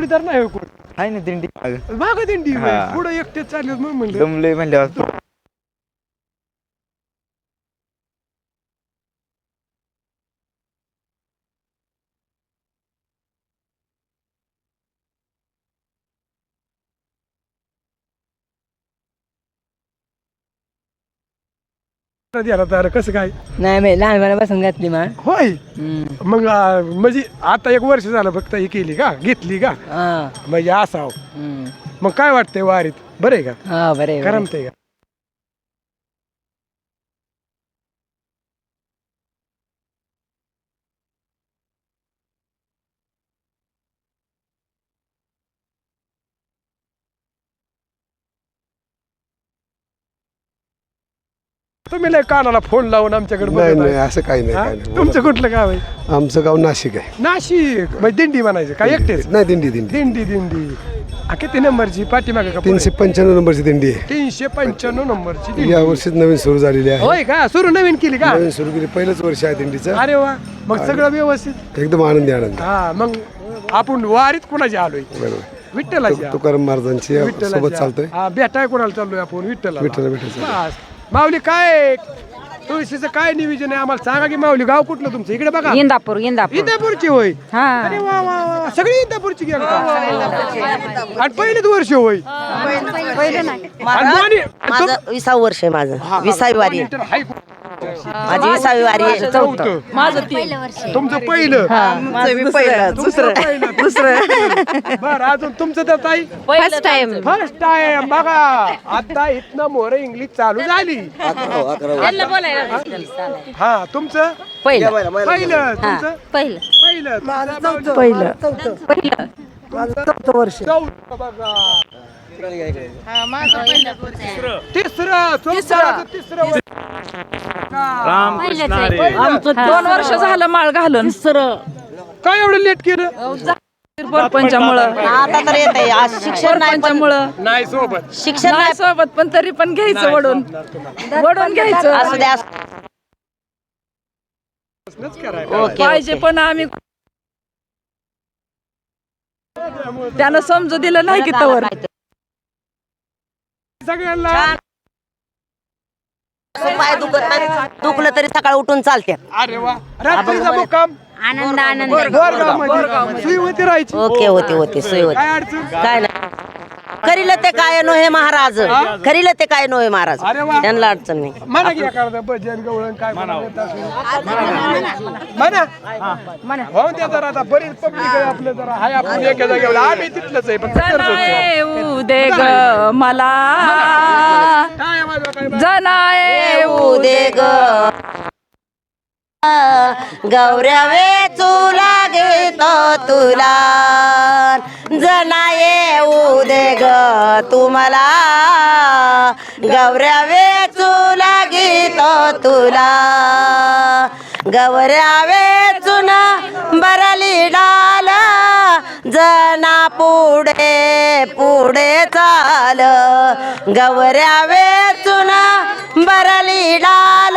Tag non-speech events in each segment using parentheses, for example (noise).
जोडीदार नाही हो कोण आहे ना दिंडी माग दिंडी. हा. पुढं एकटे चालले म्हणून म्हणलं दमले म्हणल्यावर द्यायला कसं काय? नाही मी लहानपणापासून घातली मा. होय? मग आ, म्हणजे आता एक वर्ष झालं फक्त हे केली का? घेतली का? हा. म्हणजे असाव. हम्म. मग काय वाटतंय वारीत? बरं का? हा बरे. करमतंय का? तुम्ही लय कानाला फोन लावून आमच्याकडे नाही बघत नाही आहे. असं काही नाही हा? काही नाही. तुमचं कुठलं गाव आहे? बोला. आमचं गाव नाशिक आहे. नाशिक. म्हणजे दिंडी म्हणायचं काय एकटेच? नाही दिंडी दिंडी. दिंडी दिंडी. किती नंबरची पाठीमागे का? तीनशे पंच्याण्णव नंबरची दिंडी आहे. तीनशे पंच्याण्णव नंबरची दिंडी. या वर्षीच नवीन सुरू झालेली आहे. होय का? सुरू नवीन केली का? नवीन सुरू केली. पहिलंच वर्ष आहे दिंडीचं. अरे वा. मग सगळं व्यवस्थित? एकदम आनंदी आनंद. हा मग आपण वारीत कोणाची आलोय? बरोबर. विठ्ठलाची तु- तुकाराम महाराजांची सोबत चालतोय. हा बेटाय कोणाला चाललोय आपण? विठ्ठला विठ्ठला बस. माऊली काय? तुळशीचं काय नियोजन आहे आम्हाला सांगा की माऊली गाव कुठलं तुमचं? इकडे बघा. इंदापूर इंदापूर. इंदापूरची होय? हा. अरे वा वा वा सगळी इंदापूरची गेल का? आणि पहिलेच वर्ष होय? आणि माझं विसावं वर्ष आहे माझं. विसावी वारी आहे. हाय. माझी विसावी वारी आहे चौथं. माझं तुमचं पहिलं. माझं पहिलं. तुमचं पहिलं. दुसरं. (laughs) (laughs) बरं अजून तुमचं तर ताई? फर्स्ट टाइम फर्स्ट टाइम बघा आता इथनं मोर इंग्लिश चालू झाली. हा? तुमचं? पहिलं. पहिलं तुमचं? पहिलं. पहिलं. पहिलं. चौथं. बघा. तिसरं. तिसरं. तिसरं. पहिलं. आमचं दोन वर्ष झालं माळ घालून. काय एवढं लेट केलं? सरपंचामुळं आता तर येत आहे आज शिक्षण नाही सोबत. शिक्षण नाही सोबत पण तरी पण घ्यायचं वडून. वडून घ्यायचं. असू द्या पाहिजे पण आम्ही त्यानं समजू दिलं नाही की तवर. सगळ्यांना पाय दुखत नाही दुखलं तरी सकाळ उठून चालते अरे वा. रात्रीचा मुक्काम? आनंद आनंद. राहायची. ओके होते होते सोय होते काय अडचण? काय नाही. करील ते काय नो हे महाराज? करील ते काय नो हे महाराज? अरे वा. त्यांना अडचण नाही. म्हणा की एखादं भजन गवळण काय म्हणावं म्हणा. हो. त्या जरा आता. बरीच पब्लिक आहे आपलं जरा. हाय आपण एका जागेवर. आम्ही तिथलंच आहे पण जनाए येऊ दे ग मला. काय आवाज काय येऊ हो, दे ग. गौऱ्या वेचू लागेतो तुला. तुम्हाला गौऱ्या वेचू लागेतो तुला. गौऱ्या वेचून बरली डाल जना पुढे पुढे चाल. गौऱ्या वेचून बरली डाल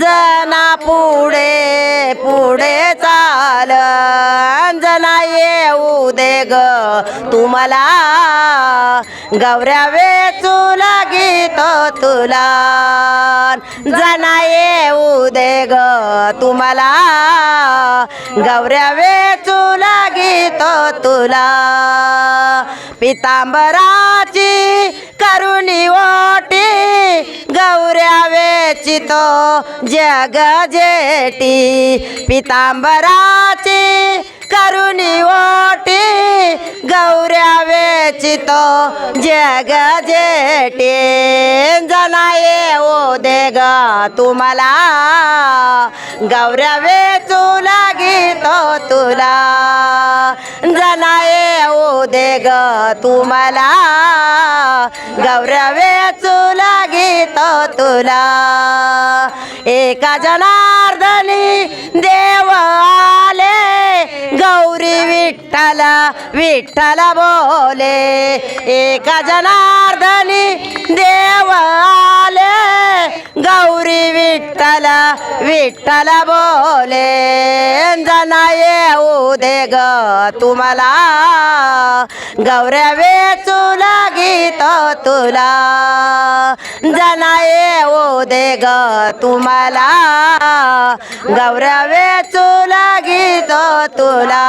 जना पुढे पुढे चाल. जना येऊ दे ग. तुम्हाला गौऱ्या वेचू लागीत तुला. जना येऊ दे ग. तुम्हाला गौऱ्या वेचू लागीत तुला. पितांबराची करुणी ओटी गौऱ्या वेचितो जग जेटी. पितांबराची करुणी ओटी गौऱ्या वेचितो जग जेटे. जना येऊ दे ग तुम्हाला. गौऱ्या वेचू लागीतो तुला. जना येऊ दे ग तुम्हाला. गौऱ्या वेचू लागीतो तुला. एका जनार्दनी देवा विठ्ठल विठ्ठल बोले एका जनार्दनी देव आले. गौरी विठ्ठल विठ्ठल बोले जना येऊ दे ग तुम्हाला. गौऱ्या वेचू लागीत तुला. जना येऊ दे ग तुम्हाला. गौऱ्या वेचू लागीत तुला.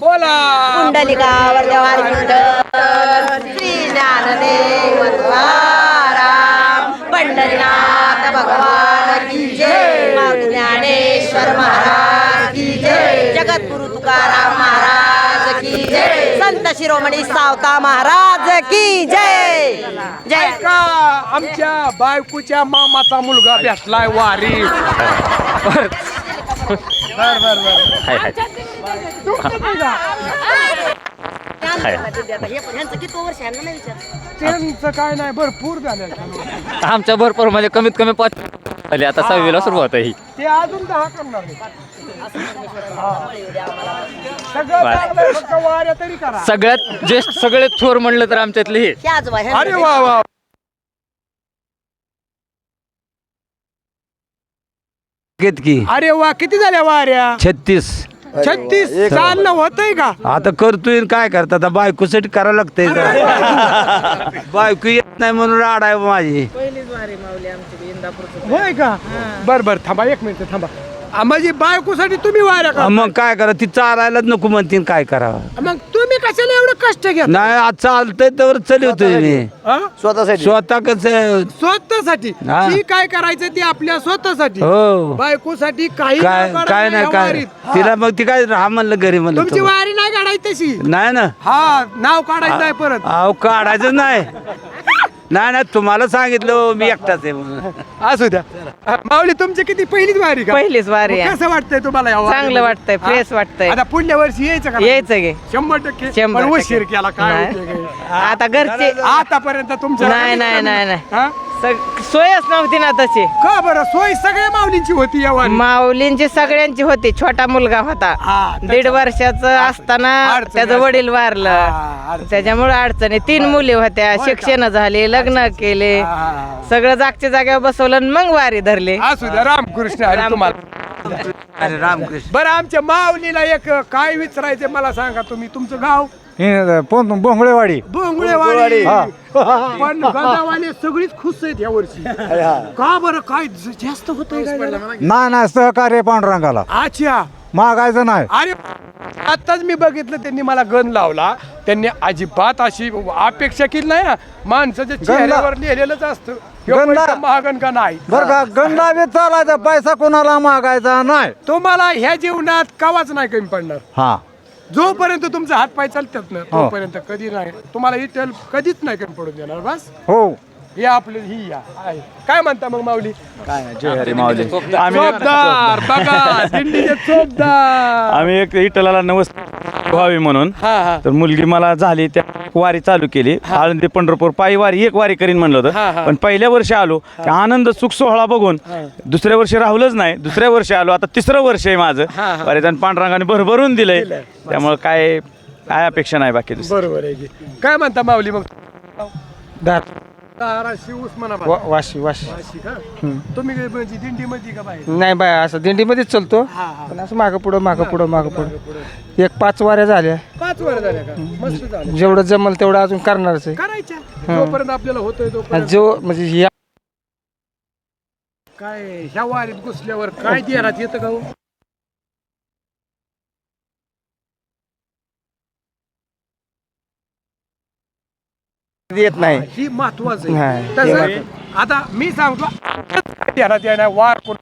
बोला. कुंडलिकावर जवार श्री ज्ञानदेव तुकाराम पंढरीनाथ भगवान की जय. ज्ञानेश्वर महाराज की जय. जगद्गुरु तुकाराम महाराज की जय. संत शिरोमणी सावता महाराज की जय. जय. ऐका आमच्या बायकोच्या मामाचा मुलगा भेटलाय वारी बर बर बर. ह्यांचं किती वर्ष आहे ना विचार त्यांचं काय नाही भरपूर झालं आमच्या भरपूर म्हणजे कमीत कमी पाच झाली आता सहावीला सुरुवात आहे ही. ते अजून दहा करणार नाही. सगळं चांगलंय, फक्त वाऱ्या तरी करा. सगळ्यात ज्येष्ठ सगळ्यात थोर म्हणलं तर आमच्यातले हे. अरे ह्यांचं वा. की. अरे वा किती झाल्या वाऱ्या छत्तीस. छत्तीस? चालणं होतंय का? आता करतोय काय करता आता बायकोसाठी करावं लागतंय (laughs) बायको येत नाही म्हणून राडाय माझी. होय का? बर बर थांबा एक मिनिट थांबा. आ, म्हणजे बायकोसाठी तुम्ही वाऱ्या का मग काय करा ती चालायलाच नको म्हणतीन काय करावं? मग तुम्ही कशाला एवढं कष्ट घ्या नाही आज चालतंय तर चलवतोय मी. हा? स्वतः कसं? स्वतःसाठी. हा. जी काय करायचं ते आपल्या स्वतःसाठी. हो. बायकोसाठी काही काय न काय नाही या काय वारीत. तिला मग ती काय राहा म्हणलं घरी म्हणलं तुमची तो. वारी नाही काढायची तशी. नाही ना. हा नाव काढायचं नाही परत. अहो काढायचं नाही. नाही नाही तुम्हाला सांगितलं हो, मी एकटाच आहे म्हणून असू द्या माऊली तुमची किती पहिलीच वारी का पहिलीच वारी मग आहे. कसं वाटतंय तुम्हाला या वारीमध्ये? चांगलं वाटतंय, हा? fresh वाटतंय. आता पुढल्या वर्षी यायचं का यायचं गे शंभर टक्के शंभर पण टक्के. उशीर केला काय नाही. आता घरचे आतापर्यंत तुमच्या नाही, नाही, नाही, नाही. हा? सग- सोयच नव्हती ना तशी. का बरं? सोय सगळ्या माऊलींची होती या माऊलींची सगळ्यांची होती. छोटा मुलगा होता. हा, दीड वर्षाचं असताना अडचण त्याचं. वडील हा, वारलं अडचण. त्याच्यामुळे अडचणी. तीन मुली होत्या. शिक्षण झाले लग्न केले. हा. सगळं जागच्या जागेवर बसवलं आणि मग वारी धरली. असू द्या रामकृष्ण हरी तुम्हाला अरे रामकृष्ण. बरं आमच्या माऊलीला एक काय विचारायचे मला सांगा तुम्ही. तुमचं गाव? बोंगळेवाडी. बोंगळेवाडी. पण गंगावाले सगळीच खुश आहेत या वर्षी का बरं? काय ज- जास्त होत नाही नाही सहकार्य पांडुरंगाला. अच्छा. मागायचं नाही. अरे आताच मी बघितलं त्यांनी मला गण लावला. त्यांनी अजिबात अशी अपेक्षा केली नाही हा. माणसाच्या चेहऱ्यावर लिहिलेलंच असतं. ह्यो गणला- पैसा महागण का नाही? बर का गंडावी चालायचा. पैसा कोणाला मागायचा नाही. तुम्हाला ह्या जीवनात कवाच नाही कमी पडणार. हा. जोपर्यंत तुमचे हात पाय चालतात ना हो. तोपर्यंत कधी नाही. तुम्हाला इथं कधीच नाही कमी पडून देणार बस. हो. हे आपलं ही या. आहे. काय म्हणता मग माऊली? जय हरी माऊली. आम्ही चोपदार बघा दिंडीचे चोपदार. आम्ही एक इटलाला नवस व्हावी म्हणून. हा हा. तर मुलगी मला झाली त्या वारी चालू केली. आळंदी पंढरपूर पायी वारी एक वारी करीन म्हणलं हा, हा. होतं पण पहिल्या वर्षी आलो. त्या आनंद सुख सोहळा बघून दुसऱ्या वर्षी राहुलच नाही. दुसऱ्या वर्षी आलो. आता तिसरं वर्ष आहे माझं. हा, हा. वारीत आणि पांडुरंगाने भरभरून दिलंय. त्यामुळे काय काय अपेक्षा नाही बाकी दुसरं. बरोबर आहे की. काय म्हणता माऊली मग? धाराशिव उस्मानाबाद. वाशी वाशी. वाशी का? तुम्ही काय म्हणजे दिंडी मध्ये का बाहेर? नाही बाय असं दिंडीमध्येच चलतो. हा हा. पण असं मागं पुढं मागं पुढं मागं पुढं. एक पाच वाऱ्या झाल्या. पाच वर झाल्या का? मस्त झालं. जेवढं जमल तेवढं अजून करणारच आहे. करायच्या. जोपर्यंत आपल्याला होतोय आणि तोपर्यंत. जो म्हणजे या काय ह्या वारीत घुसल्यावर काय देण्यात येतं का हो? येत नाही ही महत्वाचं आहे तसं. आता मी सांगतो देण्यात येणार वार कोण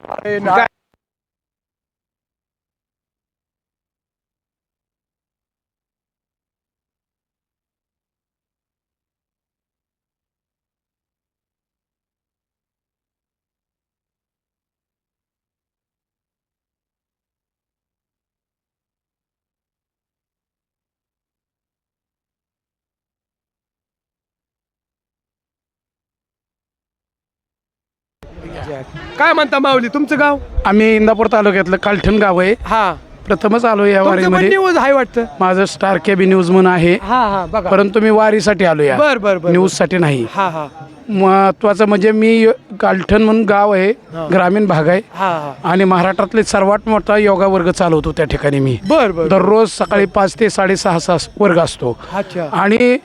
काय म्हणता माऊली तुमचं गाव? आम्ही इंदापूर तालुक्यातलं कालठण गाव आहे. हा. प्रथमच आलो या तुमचं पण वारीमध्ये न्यूज आहे वाटतं? माझं स्टार केबी न्यूज म्हणून आहे. हा हा बघा. परंतु मी वारीसाठी आलो या बर बर बर न्यूजसाठी नाही. हा हा. महत्वाचं म्हणजे मी गालठण म्हणून गाव आहे ग्रामीण भाग आहे. हा हा. आणि महाराष्ट्रातले सर्वात मोठा योगा वर्ग चालवतो त्या ठिकाणी मी. बर बर. दररोज सकाळी पाच ते साडेसहा सहा वर्ग असतो. अच्छा. आणि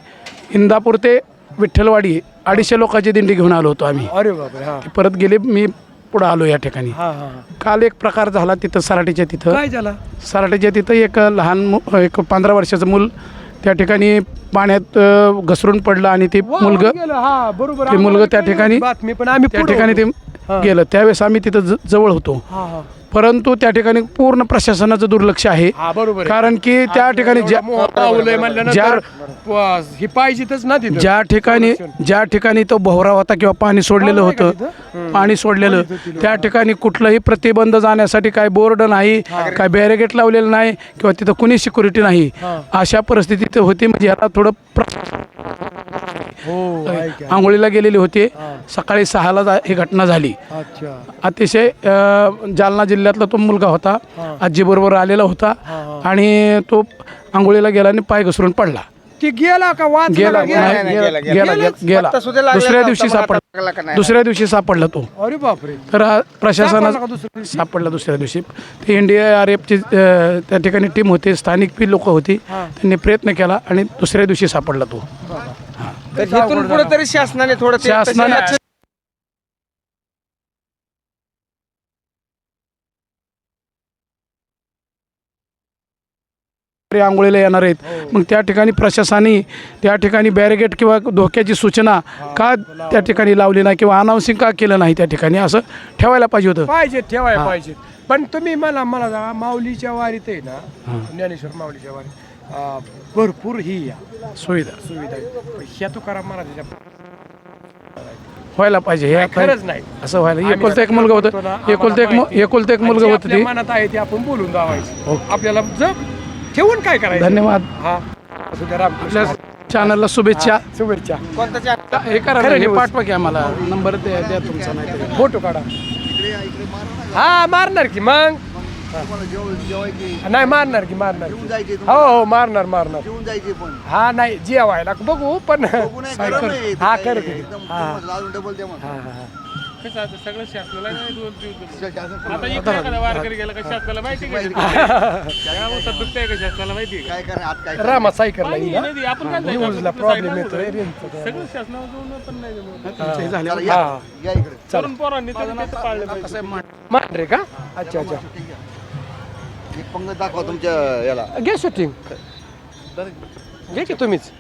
इंदापूर ते विठ्ठलवाडी अडीचशे लोकांची दिंडी घेऊन आलो होतो आम्ही. अरे बापरे हा. परत गेले मी पुढं आलो या ठिकाणी. हा हा काल एक प्रकार झाला तिथं सराटीच्या तिथं. काय झाला? सराटीच्या तिथं एक लहान मु- एक पंधरा वर्षाचं मूल त्या ठिकाणी पाण्यात अ, घसरून पडलं आणि ते मुलग गेलं, हा बरोबर. ते मुलगा त्या ठिकाणी बातमी पण आम्ही त्या पुढं ठिकाणी ते हा. गेलं. त्यावेळेस आम्ही तिथं ज- जवळ होतो. हा हा. परंतु त्या ठिकाणी पूर्ण प्रशासनाचं दुर्लक्ष आहे. हा बरोबर आहे. कारण की त्या ठिकाणी ज्या मोह पावलंय म्हणल्यानंतर ज्या- प- ही पाहिजेतच ना तिथं. ज्या ठिकाणी ज्या ठिकाणी तो भोवरा होता किंवा पाणी सोडलेलं होतं पाणी सोडलेलं त्या ठिकाणी कुठलंही प्रतिबंध जाण्यासाठी काय बोर्ड नाही काय बॅरिगेट लावलेलं नाही किंवा तिथं कुणी सिक्युरिटी नाही अशा परिस्थितीत होती. म्हणजे याला थोडं प्र-. आंघोळीला गेलेले होते. सकाळी सहाला जा- ही घटना झाली. अच्छा. अतिशय अ, जालना जिल्ह्यातला तो मुलगा होता. आजीबरोबर आलेला होता. आणि तो आंघोळीला गेला आणि पाय घसरून पडला. ती गेला का? वाचला गेला. का? गेला? नाही, गेला गेला गेला. दुसऱ्या दिवशी सापडला. दुसऱ्या दिवशी सापडला तो. अरे बापरे. तर प्रशासना सापडला का दुसऱ्या सापडला दुसऱ्या दिवशी. ते इंडिया आर एफची त्या ठिकाणी टीम होती. स्थानिक बी लोक होती. त्यांनी प्रयत्न केला आणि दुसऱ्या दिवशी सापडला तो. तर इथून पुढे तरी शासनाने थोडं ते- शासनाने आंघोळीला येणार आहेत. मग त्या ठिकाणी प्रशासनाने त्या ठिकाणी बॅरिगेट किंवा धोक्याची सूचना का त्या ठिकाणी लावली नाही किंवा अनाऊन्सिंग का केलं नाही त्या ठिकाणी? असं ठेवायला पाहिजे होतं. पाहिजे ठेवायला पाहिजे. पण तुम्ही मला मला सांगा, माऊलीच्या वारीत आहे ना ज्ञानेश्वर माऊलीच्या वारीत. भरपूर ही या. सुविधा. सुविधा. आहे. पण ह्या तुकाराम महाराजाच्या व्हायला पाहिजे. हे खरंच नाही. असं व्हायला आम्ही एकुलता एक मुलगा होतं. एकुलता एक मु- एकुलता एक. मुलगा होतं ते मनात आहे ते आपण बोलून हो. दावायचं आपल्याला जग ठेवून काय करायचं? धन्यवाद. हा. असू द्या रामकृष्ण आपल्या चॅनलला शुभेच्छा. शुभेच्छा. हे करा ना, हे. पाठवा की आम्हाला. नंबर द्या द्या तुमचा नाही. फोटो काढा. हा मारणार की मग? नाही मारणार की मारणार की. हो हो मारणार मारणार. हा नाही जेवायला बघू पण हा कर (laughs) रामा सायकलला न्यूजला प्रॉब्लेम येतोय रेंजचा. हे. झाल्यावर हा मांढरे का? अच्छा अच्छा. दाखवा तुमच्या याला. घ्या शूटिंग घे की तुम्हीच.